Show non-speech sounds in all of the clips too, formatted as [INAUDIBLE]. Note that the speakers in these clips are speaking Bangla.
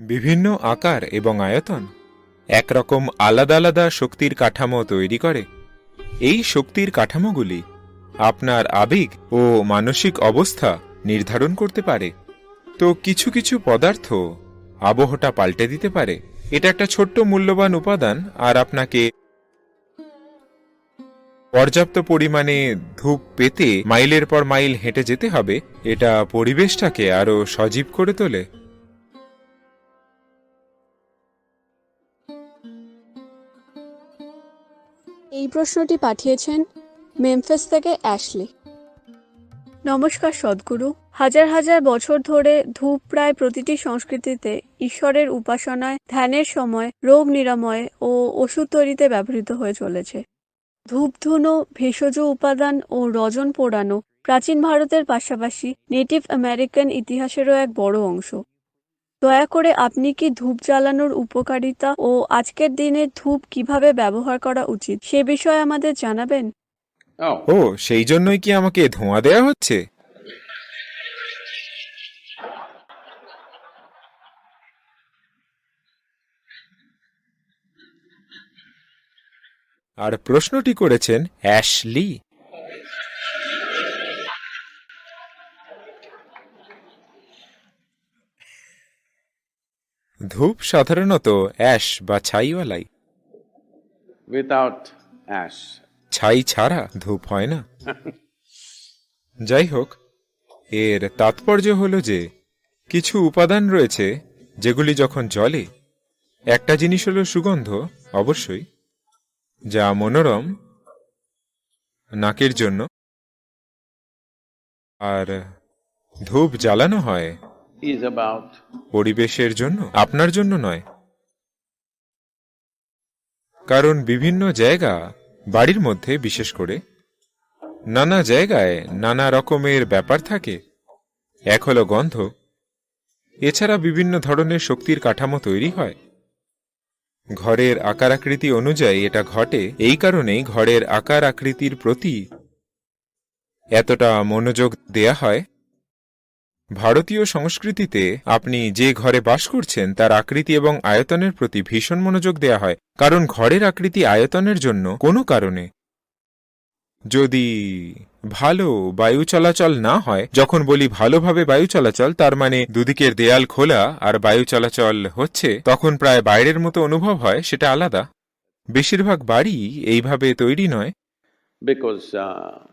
বিভিন্ন আকার এবং আয়তন। একরকম আলাদা আলাদা শক্তির কাঠামো তৈরি করে। এই শক্তির কাঠামোগুলি আপনার আবেগ ও মানসিক অবস্থা নির্ধারণ করতে পারে। তো কিছু কিছু পদার্থ আবহটা পাল্টে দিতে পারে। এটা একটা ছোট্ট মূল্যবান উপাদান আর আপনাকে পর্যাপ্ত পরিমাণে ধূপ পেতে মাইলের পর মাইল হেঁটে যেতে হবে। এটা পরিবেশটাকে আরও সজীব করে তোলে। এই প্রশ্নটি পাঠিয়েছেন মেমফিস থেকে অ্যাশলি। নমস্কার সদ্গুরু। হাজার হাজার বছর ধরে ধূপ প্রায় প্রতিটি সংস্কৃতিতে ঈশ্বরের উপাসনায়, ধ্যানের সময়, রোগ নিরাময় ও ওষুধ তৈরিতে ব্যবহৃত হয়ে চলেছে। ধূপ, ধুনো, ভেষজ উপাদান ও রজন পোড়ানো প্রাচীন ভারতের পাশাপাশি নেটিভ আমেরিকান ইতিহাসেরও এক বড় অংশ। দয়া করে আপনি কি ধূপ জ্বালানোর উপকারিতা ও আজকের দিনে ধূপ কীভাবে ব্যবহার করা উচিত সে বিষয়ে আমাদের জানাবেন? Oh, ও সেই জন্যই কি আমাকে ধোঁয়া দেয়া হচ্ছে? আর প্রশ্নটি করেছেন অ্যাশলি। ধূপ সাধারণত অ্যাশ বা ছাইওয়ালাই। Without অ্যাশ ছাই ছাড়া ধূপ হয় না। যাই হোক এর তাৎপর্য হল যে কিছু উপাদান রয়েছে যেগুলি যখন জলে একটা জিনিস হলো সুগন্ধ অবশ্যই যা মনোরম নাকের জন্য আর ধূপ জ্বালানো হয় পরিবেশের জন্য? আপনার জন্য নয়। কারণ বিভিন্ন জায়গা বাড়ির মধ্যে, বিশেষ করে নানা জায়গায় নানা রকমের ব্যাপার থাকে। এক হলো গন্ধ। এছাড়া বিভিন্ন ধরনের শক্তির কাঠামো তৈরি হয়। ঘরের আকার আকৃতি অনুযায়ী এটা ঘটে। এই কারণেই ঘরের আকার আকৃতির প্রতি এতটা মনোযোগ দেয়া হয়। ভারতীয় সংস্কৃতিতে আপনি যে ঘরে বাস করছেন, তার আকৃতি এবং আয়তনের প্রতি ভীষণ মনোযোগ দেয়া হয়, কারণ ঘরের আকৃতি আয়তনের জন্য কোনো কারণে। যদি ভালো বায়ু চলাচল না হয়, যখন বলি ভালোভাবে বায়ু চলাচল, তার মানে দুদিকের দেয়াল খোলা আর বায়ু চলাচল হচ্ছে, তখন প্রায় বাইরের মতো অনুভব হয়, সেটা আলাদা। বেশিরভাগ বাড়ি এইভাবে তৈরি নয়। Have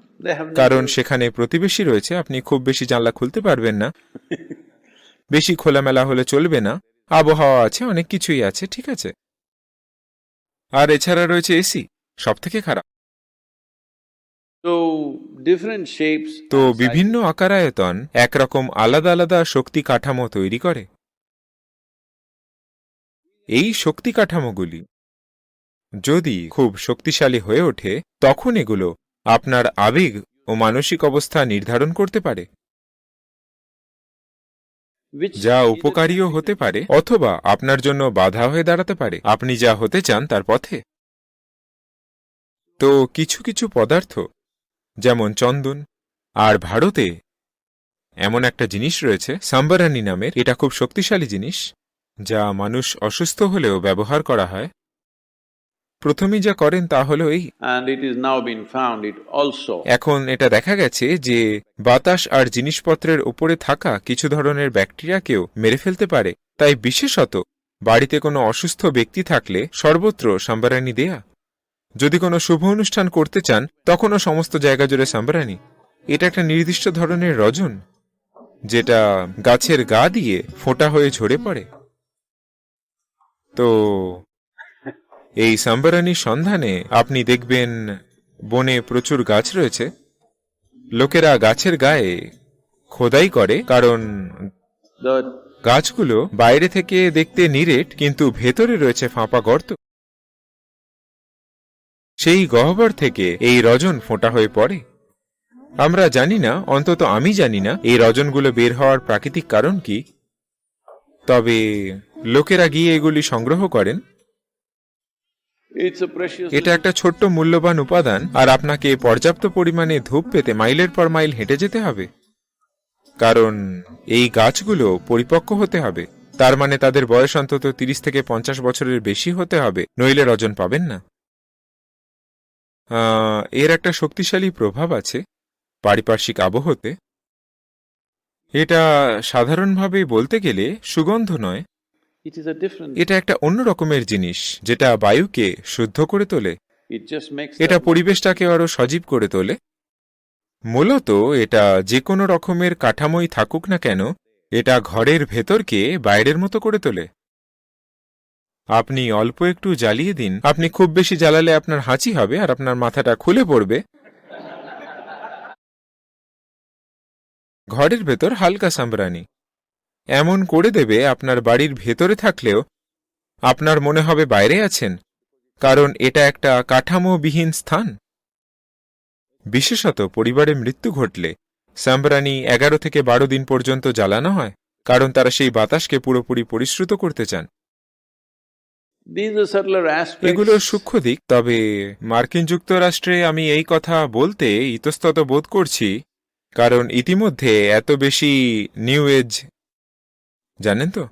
কারণ সেখানে প্রতিবেশী রয়েছে আপনি খুব বেশি জানলা খুলতে পারবেন না। বেশি খোলামেলা হলে চলবে না। আবহাওয়া আছে অনেক কিছুই আছে ঠিক আছে। আর এছাড়া রয়েছে এসি সব থেকে খারাপ. তো বিভিন্ন আকারায়তন একরকম আলাদা আলাদা শক্তি কাঠামো তৈরি করে। এই শক্তি কাঠামোগুলি যদি খুব শক্তিশালী হয়ে ওঠে তখন এগুলো আপনার আবেগ ও মানসিক অবস্থা নির্ধারণ করতে পারে। যা উপকারীও হতে পারে অথবা আপনার জন্য বাধা হয়ে দাঁড়াতে পারে। আপনি যা হতে চান তার পথে। তো কিছু কিছু পদার্থ যেমন চন্দন আর ভারতে এমন একটা জিনিস রয়েছে সাম্বারানি নামের। এটা খুব শক্তিশালী জিনিস যা মানুষ অসুস্থ হলেও ব্যবহার করা হয়। প্রথমেই যা করেন তা হল এই। এখন এটা দেখা গেছে যে বাতাস আর জিনিসপত্রের উপরে থাকা কিছু ধরনের ব্যাকটেরিয়াকেও মেরে ফেলতে পারে। তাই বিশেষত বাড়িতে কোনো অসুস্থ ব্যক্তি থাকলে সর্বত্র সাম্বারানি দেয়া। যদি কোনো শুভ অনুষ্ঠান করতে চান তখনও সমস্ত জায়গা জুড়ে সাম্বারানি। এটা একটা নির্দিষ্ট ধরনের রজন যেটা গাছের গা দিয়ে ফোঁটা হয়ে ঝরে পড়ে। তো এই সাম্বারানির সন্ধানে আপনি দেখবেন বনে প্রচুর গাছ রয়েছে। লোকেরা গাছের গায়ে খোদাই করে কারণ গাছগুলো বাইরে থেকে দেখতে নিরেট, কিন্তু ভেতরে রয়েছে ফাঁপা গর্ত। সেই গহ্বর থেকে এই রজন ফোঁটা হয়ে পড়ে। আমরা জানি না, অন্তত আমি জানি না, এই রজনগুলো বের হওয়ার প্রাকৃতিক কারণ কি। তবে লোকেরা গিয়ে এগুলি সংগ্রহ করেন। এটা একটা ছোট্ট মূল্যবান উপাদান, আর আপনাকে পর্যাপ্ত পরিমাণে ধূপ পেতে মাইলের পর মাইল হেঁটে যেতে হবে। কারণ এই গাছগুলো পরিপক্ক হতে হবে। তার মানে তাদের বয়স অন্তত তিরিশ থেকে পঞ্চাশ বছরের বেশি হতে হবে। নইলে রজন পাবেন না। এর একটা শক্তিশালী প্রভাব আছে পারিপার্শ্বিক আবহতে। এটা সাধারণভাবে বলতে গেলে সুগন্ধ নয় এটা একটা অন্য রকমের জিনিস যেটা বায়ুকে শুদ্ধ করে তোলে. এটা পরিবেশটাকে আরও সজীব করে তোলে। মূলত এটা যে কোনো রকমের কাঠামোই থাকুক না কেন এটা ঘরের ভেতরকে বাইরের মতো করে তোলে। আপনি অল্প একটু জ্বালিয়ে দিন আপনি খুব বেশি জ্বালালে আপনার হাঁচি হবে আর আপনার মাথাটা খুলে পড়বে। ঘরের ভেতর হালকা সাম্বরানি এমন করে দেবে আপনার বাড়ির ভেতরে থাকলেও আপনার মনে হবে বাইরে আছেন কারণ এটা একটা কাঠামোবিহীন স্থান বিশেষত পরিবারে মৃত্যু ঘটলে সাম্বরানি এগারো থেকে বারো দিন পর্যন্ত জ্বালানো হয় কারণ তারা সেই বাতাসকে পুরোপুরি পরিশ্রুত করতে চান. এগুলো সূক্ষ্ম দিক তবে মার্কিন যুক্তরাষ্ট্রে আমি এই কথা বলতে ইতস্তত বোধ করছি কারণ ইতিমধ্যে এত বেশি নিউ এজ জানেন তো?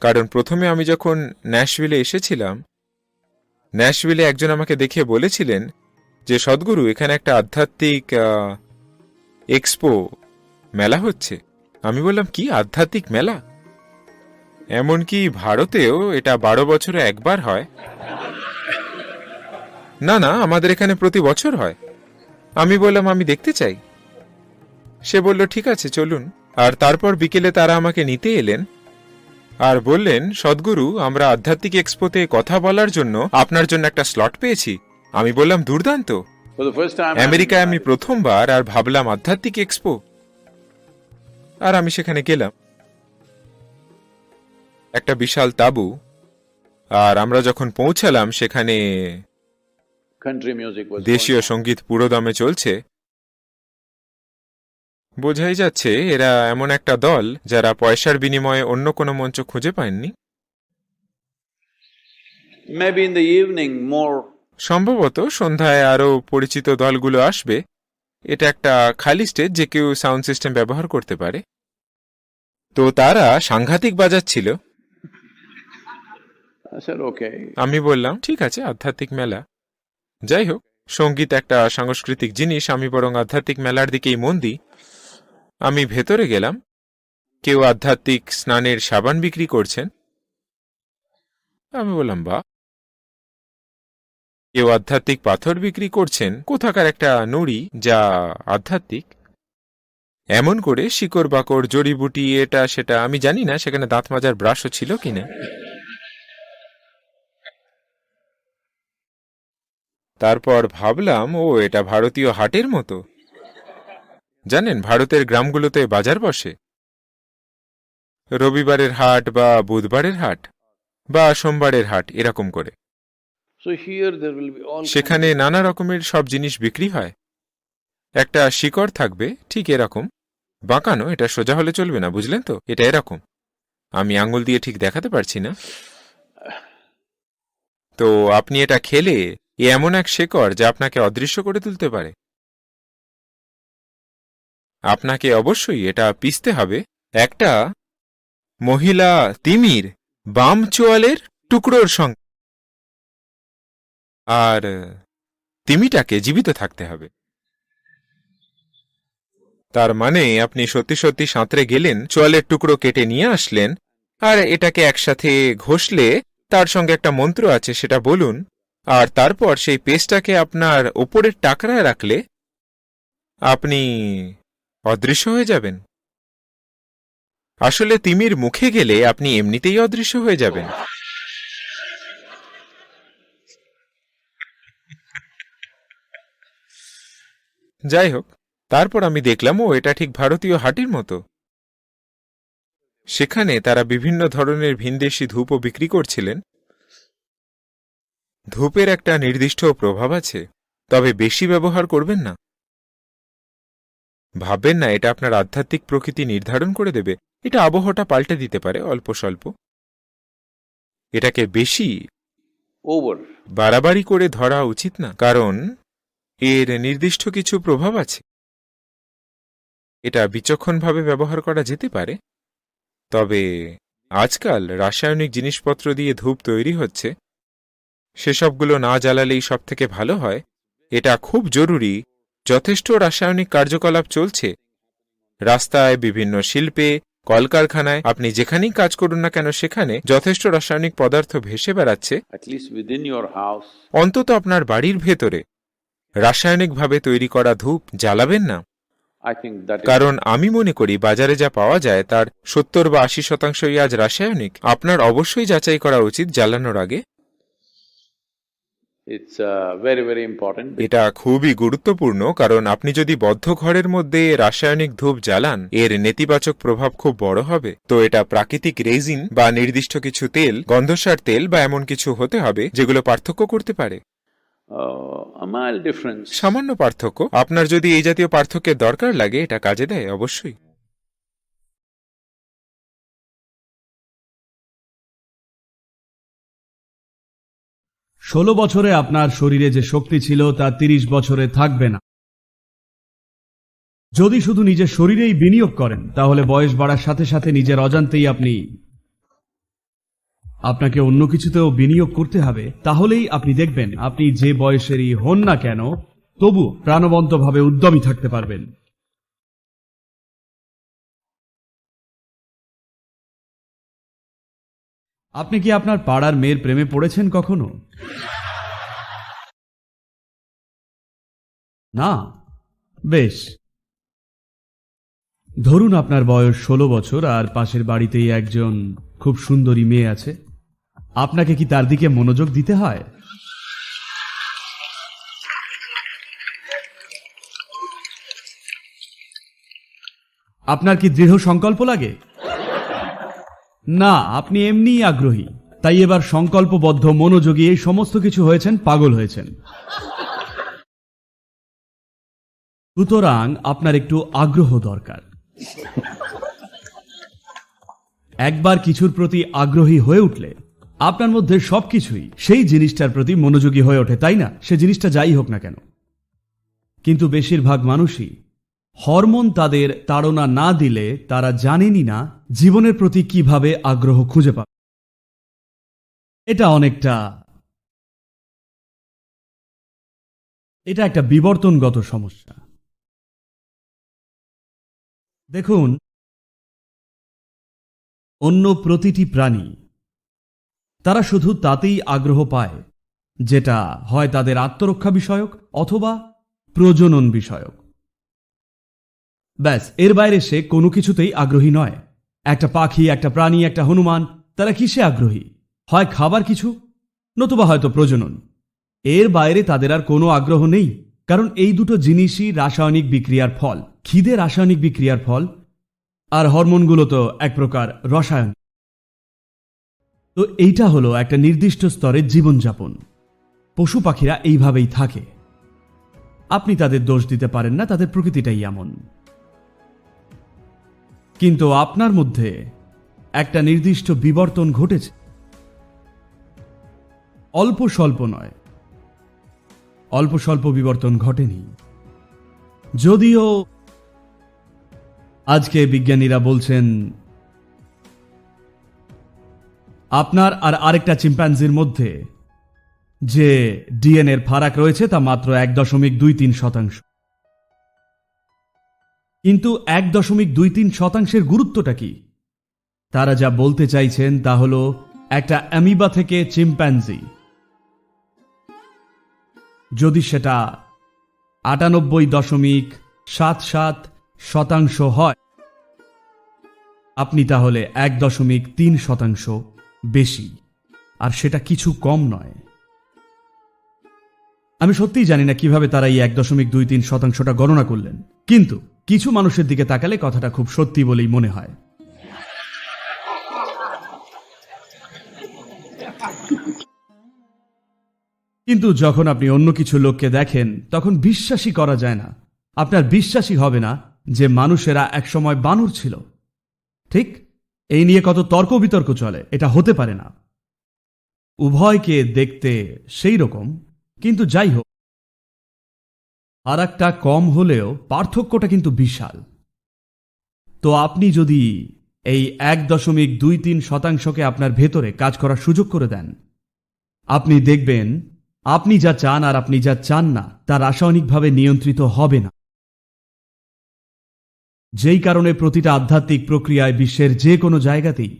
কারণ প্রথমে আমি যখন ন্যাশভিলে এসেছিলাম, ন্যাশভিলে একজন আমাকে দেখে বলেছিলেন যে সদ্গুরু, এখানে একটা আধ্যাত্মিক এক্সপো মেলা হচ্ছে। আমি বললাম, কি আধ্যাত্মিক মেলা? এমনকি ভারতেও এটা বারো বছরে একবার হয়। না না, আমাদের এখানে প্রতি বছর হয়। আমি বললাম, আমি দেখতে চাই। সে বলল, ঠিক আছে, চলুন। আর তারপর বিকেলে তারা আমাকে নিতে এলেন আর বললেন সদ্গুরু আমরা আধ্যাত্মিক এক্সপোতে কথা বলার জন্য আপনার জন্য একটা স্লট পেয়েছি। আমি বললাম দুর্দান্ত। আমেরিকায় আমি প্রথমবার আর ভাবলাম আধ্যাত্মিক এক্সপো। আর আমি সেখানে গেলাম। একটা বিশাল তাবু। আর আমরা যখন পৌঁছালাম সেখানে. দেশীয় সংগীত পুরোদমে চলছে। বোঝাই যাচ্ছে এরা এমন একটা দল যারা পয়সার বিনিময়ে অন্য কোনো মঞ্চ খুঁজে পায়নি. সম্ভবত সন্ধ্যায় আরও পরিচিত দলগুলো আসবে। এটা একটা খালি স্টেজ যে কেউ সাউন্ড সিস্টেম ব্যবহার করতে পারে। তো তারা সাংঘাতিক বাজাচ্ছিল। আমি বললাম ঠিক আছে আধ্যাত্মিক মেলা। যাই হোক সংগীত একটা সাংস্কৃতিক জিনিস আমি বরং আধ্যাত্মিক মেলার দিকেই মন দিই। আমি ভেতরে গেলাম। কেউ আধ্যাত্মিক স্নানের সাবান বিক্রি করছেন? আমি বললাম বা কেউ আধ্যাত্মিক পাথর বিক্রি করছেন? কোথাকার একটা নুড়ি যা আধ্যাত্মিক? এমন করে শিকড় বাকড়, জড়িবুটি, এটা সেটা, আমি জানি না, সেখানে দাঁত মাজার ব্রাশও ছিল কিনা তারপর ভাবলাম, ও, এটা ভারতীয় হাটের মতো। জানেন ভারতের গ্রামগুলোতে বাজার বসে? রবিবারের হাট বা বুধবারের হাট বা সোমবারের হাট এরকম করে. সেখানে নানা রকমের সব জিনিস বিক্রি হয়। একটা শিকড় থাকবে ঠিক এরকম। বাঁকানো এটা সোজা হলে চলবে না বুঝলেন তো? এটা এরকম। আমি আঙুল দিয়ে ঠিক দেখাতে পারছি না। তো আপনি এটা খেলে এমন এক শেকড় যা আপনাকে অদৃশ্য করে তুলতে পারে। আপনাকে অবশ্যই এটা পিষতে হবে। একটা মহিলা তিমির বাম চোয়ালের টুকরোর সঙ্গে। আর তিমিটাকে জীবিত থাকতে হবে। তার মানে আপনি সত্যি সত্যি সাঁতরে গেলেন, চোয়ালের টুকরো কেটে নিয়ে আসলেন, আর এটাকে একসাথে ঘষলে তার সঙ্গে একটা মন্ত্র আছে, সেটা বলুন। আর তারপর সেই পেস্টটাকে আপনার ওপরের টাকরায় রাখলে আপনি অদৃশ্য হয়ে যাবেন। আসলে তিমির মুখে গেলে আপনি এমনিতেই অদৃশ্য হয়ে যাবেন। যাই হোক, তারপর আমি দেখলাম, ও এটা ঠিক ভারতীয় হাটির মতো। সেখানে তারা বিভিন্ন ধরনের ভিনদেশি ধূপও বিক্রি করছিলেন। ধূপের একটা নির্দিষ্ট প্রভাব আছে, তবে বেশি ব্যবহার করবেন না। ভাববেন না এটা আপনার আধ্যাত্মিক প্রকৃতি নির্ধারণ করে দেবে। এটা আবহাওয়াটা পাল্টে দিতে পারে অল্প স্বল্প। এটাকে বেশি Over. বাড়াবাড়ি করে ধরা উচিত না কারণ এর নির্দিষ্ট কিছু প্রভাব আছে। এটা বিচক্ষণভাবে ব্যবহার করা যেতে পারে। তবে আজকাল রাসায়নিক জিনিসপত্র দিয়ে ধূপ তৈরি হচ্ছে। সেসবগুলো না জ্বালালেই সব থেকে ভালো হয়। এটা খুব জরুরি যথেষ্ট রাসায়নিক কার্যকলাপ চলছে। রাস্তায় বিভিন্ন শিল্পে কলকারখানায় আপনি যেখানেই কাজ করুন না কেন সেখানে যথেষ্ট রাসায়নিক পদার্থ ভেসে বেড়াচ্ছে। অন্তত আপনার বাড়ির ভেতরে। রাসায়নিকভাবে তৈরি করা ধূপ জ্বালাবেন না। কারণ আমি মনে করি বাজারে যা পাওয়া যায় তার সত্তর বা আশি শতাংশই আজ রাসায়নিক। আপনার অবশ্যই যাচাই করা উচিত জ্বালানোর আগে। এটা খুবই গুরুত্বপূর্ণ কারণ আপনি যদি বদ্ধ ঘরের মধ্যে রাসায়নিক ধূপ জ্বালান এর নেতিবাচক প্রভাব খুব বড় হবে। তো এটা প্রাকৃতিক রেজিন বা নির্দিষ্ট কিছু তেল গন্ধসার তেল বা এমন কিছু হতে হবে যেগুলো পার্থক্য করতে পারে। Uh, difference. সামান্য পার্থক্য। আপনার যদি এই জাতীয় পার্থক্যের দরকার লাগে এটা কাজে দেয় অবশ্যই। ষোলো বছরে আপনার শরীরে যে শক্তি ছিল তা তিরিশ বছরে থাকবে না। যদি শুধু নিজের শরীরেই বিনিয়োগ করেন, তাহলে বয়স বাড়ার সাথে সাথে নিজের অজান্তেই আপনি আপনাকে অন্য কিছুতেও বিনিয়োগ করতে হবে, তাহলেই আপনি দেখবেন আপনি যে বয়সেরই হন না কেন তবু প্রাণবন্তভাবে উদ্যমী থাকতে পারবেন। আপনি কি আপনার পাড়ার মেয়ের প্রেমে পড়েছেন কখনো? না। বেশ। ধরুন আপনার বয়স ষোলো বছর আর পাশের বাড়িতেই একজন খুব সুন্দরী মেয়ে আছে। আপনাকে কি তার দিকে মনোযোগ দিতে হয়? আপনার কি দৃঢ় সংকল্প লাগে? না, আপনি এমনিই আগ্রহী। তাই এবার সংকল্পবদ্ধ, মনোযোগী এই সমস্ত কিছু হয়েছেন, পাগল হয়েছেন। সুতরাং আপনার একটু আগ্রহ দরকার। একবার কিছুর প্রতি আগ্রহী হয়ে উঠলে, আপনার মধ্যে সবকিছুই সেই জিনিসটার প্রতি মনোযোগী হয়ে ওঠে, তাই না? সে জিনিসটা যাই হোক না কেন। কিন্তু বেশিরভাগ মানুষই হরমোন তাদের তাড়না না দিলে তারা জানেনই না জীবনের প্রতি কীভাবে আগ্রহ খুঁজে পাবে। এটা অনেকটা এটা একটা বিবর্তনগত সমস্যা। দেখুন, অন্য প্রতিটি প্রাণী, তারা শুধু তাতেই আগ্রহ পায়, যেটা হয় তাদের আত্মরক্ষা বিষয়ক অথবা প্রজনন বিষয়ক। ব্যাস, এর বাইরে সে কোনো কিছুতেই আগ্রহী নয়। একটা পাখি, একটা প্রাণী, একটা হনুমান, তারা কিসে আগ্রহী? হয় খাবার কিছু? নতুবা হয়তো প্রজনন। এর বাইরে তাদের আর কোনো আগ্রহ নেই, কারণ এই দুটো জিনিসই রাসায়নিক বিক্রিয়ার ফল। খিদে রাসায়নিক বিক্রিয়ার ফল। আর হরমোনগুলো তো এক প্রকার রসায়ন। তো এইটা হলো একটা নির্দিষ্ট স্তরের জীবনযাপন। পশু পাখিরা এইভাবেই থাকে। আপনি তাদের দোষ দিতে পারেন না, তাদের প্রকৃতিটাই এমন। কিন্তু আপনার মধ্যে একটা নির্দিষ্ট বিবর্তন ঘটেছে। অল্প স্বল্প নয়। অল্প স্বল্প বিবর্তন ঘটেনি। যদিও আজকে বিজ্ঞানীরা বলছেন, আপনার আর আরেকটা চিম্প্যাঞ্জির মধ্যে যে ডিএনএর ফারাক রয়েছে তা মাত্র এক দশমিক দুই তিন শতাংশ। কিন্তু এক দশমিক দুই তিন শতাংশের গুরুত্বটা কি? তারা যা বলতে চাইছেন তা হল একটা অ্যামিবা থেকে চিম্প্যাঞ্জি যদি সেটা আটানব্বই দশমিক সাত সাত শতাংশ হয়, আপনি তাহলে এক দশমিক তিন শতাংশ বেশি। আর সেটা কিছু কম নয়। আমি সত্যিই জানি না কীভাবে তারা এই এক দশমিক দুই তিন শতাংশটা গণনা করলেন। কিন্তু কিছু মানুষের দিকে তাকালে কথাটা খুব সত্যি বলেই মনে হয়। কিন্তু যখন আপনি অন্য কিছু লোককে দেখেন, তখন বিশ্বাসই করা যায় না। আপনার বিশ্বাসই হবে না যে মানুষেরা একসময় বানর ছিল। ঠিক? এই নিয়ে কত তর্ক বিতর্ক চলে, এটা হতে পারে না। উভয়কে দেখতে সেই রকম, কিন্তু যাই হোক আর একটা কম হলেও পার্থক্যটা কিন্তু বিশাল। তো আপনি যদি এই এক দশমিক দুই তিন শতাংশকে আপনার ভেতরে কাজ করার সুযোগ করে দেন, আপনি দেখবেন আপনি যা চান আর আপনি যা চান না, তা রাসায়নিকভাবে নিয়ন্ত্রিত হবে না। যেই কারণে প্রতিটা আধ্যাত্মিক প্রক্রিয়ায় বিশ্বের যে কোনো জায়গাতেই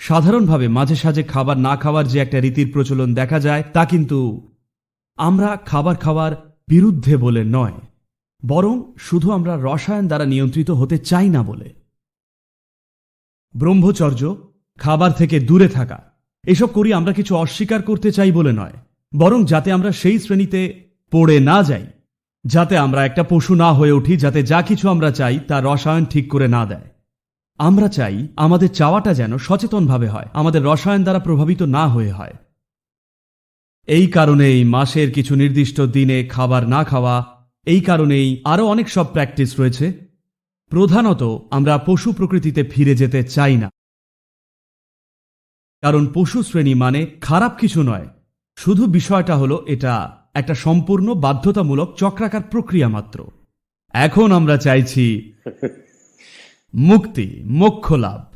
সাধারণভাবে মাঝে সাঝে খাবার না খাওয়ার যে একটা রীতির প্রচলন দেখা যায়, তা কিন্তু আমরা খাবার খাওয়ার বিরুদ্ধে বলে নয়, বরং শুধু আমরা রসায়ন দ্বারা নিয়ন্ত্রিত হতে চাই না বলে। ব্রহ্মচর্য, খাবার থেকে দূরে থাকা, এসব করি আমরা কিছু অস্বীকার করতে চাই বলে নয়, বরং যাতে আমরা সেই শ্রেণীতে পড়ে না যাই, যাতে আমরা একটা পশু না হয়ে উঠি, যাতে যা কিছু আমরা চাই তা রসায়ন ঠিক করে না দেয়। আমরা চাই আমাদের চাওয়াটা যেন সচেতনভাবে হয়, আমাদের রসায়ন দ্বারা প্রভাবিত না হয়ে হয়। এই কারণেই মাসের কিছু নির্দিষ্ট দিনে খাবার না খাওয়া এই কারণেই আরও অনেক সব প্র্যাকটিস রয়েছে। প্রধানত আমরা পশু প্রকৃতিতে ফিরে যেতে চাই না। কারণ পশু শ্রেণি মানে খারাপ কিছু নয়। শুধু বিষয়টা হলো এটা একটা সম্পূর্ণ বাধ্যতামূলক চক্রাকার প্রক্রিয়া মাত্র। এখন আমরা চাইছি [LAUGHS] মুক্তি মোক্ষ লাভ।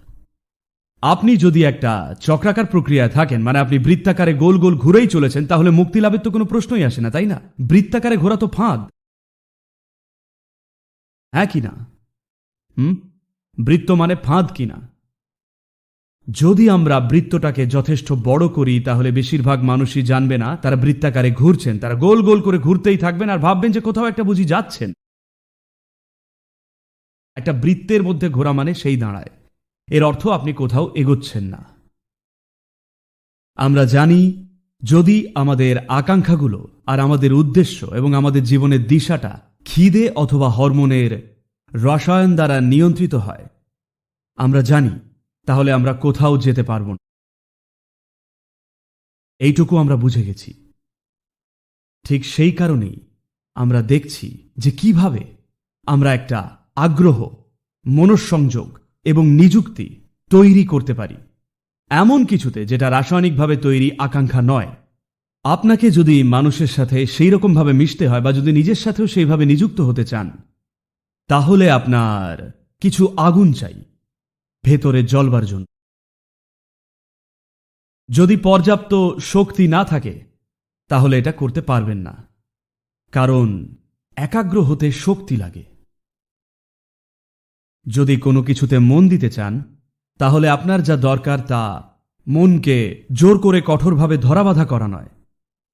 আপনি যদি একটা চক্রাকার প্রক্রিয়ায় থাকেন মানে আপনি বৃত্তাকারে গোল গোল ঘুরেই চলেছেন, তাহলে মুক্তি লাভের তো কোনো প্রশ্নই আসে না, তাই না? বৃত্তাকারে ঘোরা তো ফাঁদ। হ্যাঁ কি না? হুম? বৃত্ত মানে ফাঁদ কিনা যদি আমরা বৃত্তটাকে যথেষ্ট বড় করি, তাহলে বেশিরভাগ মানুষই জানবে না, তারা বৃত্তাকারে ঘুরছেন, তারা গোল গোল করে ঘুরতেই থাকবেন আর ভাববেন যে কোথাও একটা বুঝি যাচ্ছেন। একটা বৃত্তের মধ্যে ঘোরা মানে সেই দাঁড়ায়। এর অর্থ আপনি কোথাও এগোচ্ছেন না। আমরা জানি, যদি আমাদের আকাঙ্ক্ষাগুলো আর আমাদের উদ্দেশ্য এবং আমাদের জীবনের দিশাটা খিদে অথবা হরমোনের রসায়ন দ্বারা নিয়ন্ত্রিত হয়, আমরা জানি, তাহলে আমরা কোথাও যেতে পারব না। এইটুকু আমরা বুঝে গেছি। ঠিক সেই কারণেই আমরা দেখছি যে কীভাবে আমরা একটা আগ্রহ, মনঃসংযোগ এবং নিযুক্তি তৈরি করতে পারি। এমন কিছুতে যেটা রাসায়নিকভাবে তৈরি আকাঙ্ক্ষা নয়। আপনাকে যদি মানুষের সাথে সেই রকমভাবে মিশতে হয় বা যদি নিজের সাথেও সেইভাবে নিযুক্ত হতে চান, তাহলে আপনার কিছু আগুন চাই ভেতরে জ্বলবার জন্য। যদি পর্যাপ্ত শক্তি না থাকে, তাহলে এটা করতে পারবেন না। কারণ একাগ্র হতে শক্তি লাগে। যদি কোনো কিছুতে মন দিতে চান, তাহলে আপনার যা দরকার তা মনকে জোর করে কঠোরভাবে ধরাবাধা করা নয়।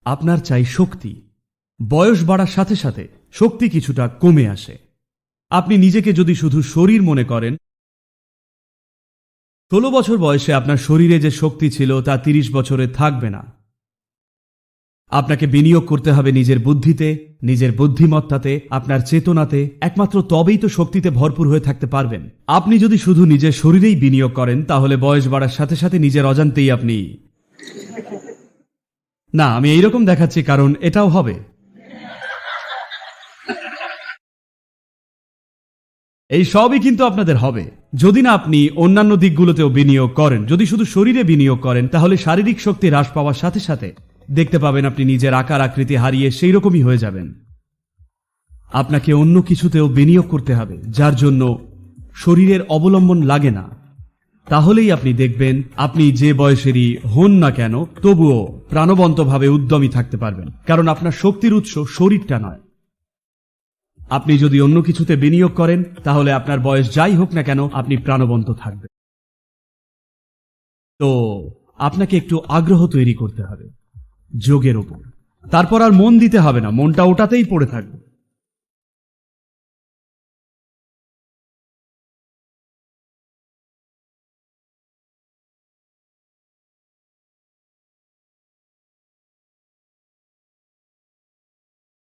আপনার চাই শক্তি। বয়স বাড়ার সাথে সাথে শক্তি কিছুটা কমে আসে। আপনি নিজেকে যদি শুধু শরীর মনে করেন, ষোলো বছর বয়সে আপনার শরীরে যে শক্তি ছিল তা তিরিশ বছরে থাকবে না। আপনাকে বিনিয়োগ করতে হবে নিজের বুদ্ধিতে, নিজের বুদ্ধিমত্তাতে, আপনার চেতনাতে, একমাত্র তবেই তো শক্তিতে ভরপুর হয়ে থাকতে পারবেন। আপনি যদি শুধু নিজের শরীরেই বিনিয়োগ করেন, তাহলে বয়স বাড়ার সাথে সাথে নিজের অজান্তেই আপনি না, আমি এইরকম দেখাচ্ছি কারণ এটাও হবে। এই সবই কিন্তু আপনাদের হবে। যদি না আপনি অন্যান্য দিকগুলোতেও বিনিয়োগ করেন, যদি শুধু শরীরে বিনিয়োগ করেন, তাহলে শারীরিক শক্তি হ্রাস পাওয়ার সাথে সাথে দেখতে পাবেন আপনি নিজের আকার আকৃতি হারিয়ে সেই রকমই হয়ে যাবেন। আপনাকে অন্য কিছুতেও বিনিয়োগ করতে হবে, যার জন্য শরীরের অবলম্বন লাগে না। তাহলেই আপনি দেখবেন, আপনি যে বয়সেরই হন না কেন, তবুও প্রাণবন্তভাবে উদ্যমী থাকতে পারবেন। কারণ আপনার শক্তির উৎস শরীরটা নয়। আপনি যদি অন্য কিছুতে বিনিয়োগ করেন, তাহলে আপনার বয়স যাই হোক না কেন, আপনি প্রাণবন্ত থাকবেন। তো, আপনাকে একটু আগ্রহ তৈরি করতে হবে। যোগের ওপর। তারপর আর মন দিতে হবে না মনটা ওটাতেই পড়ে থাকবে।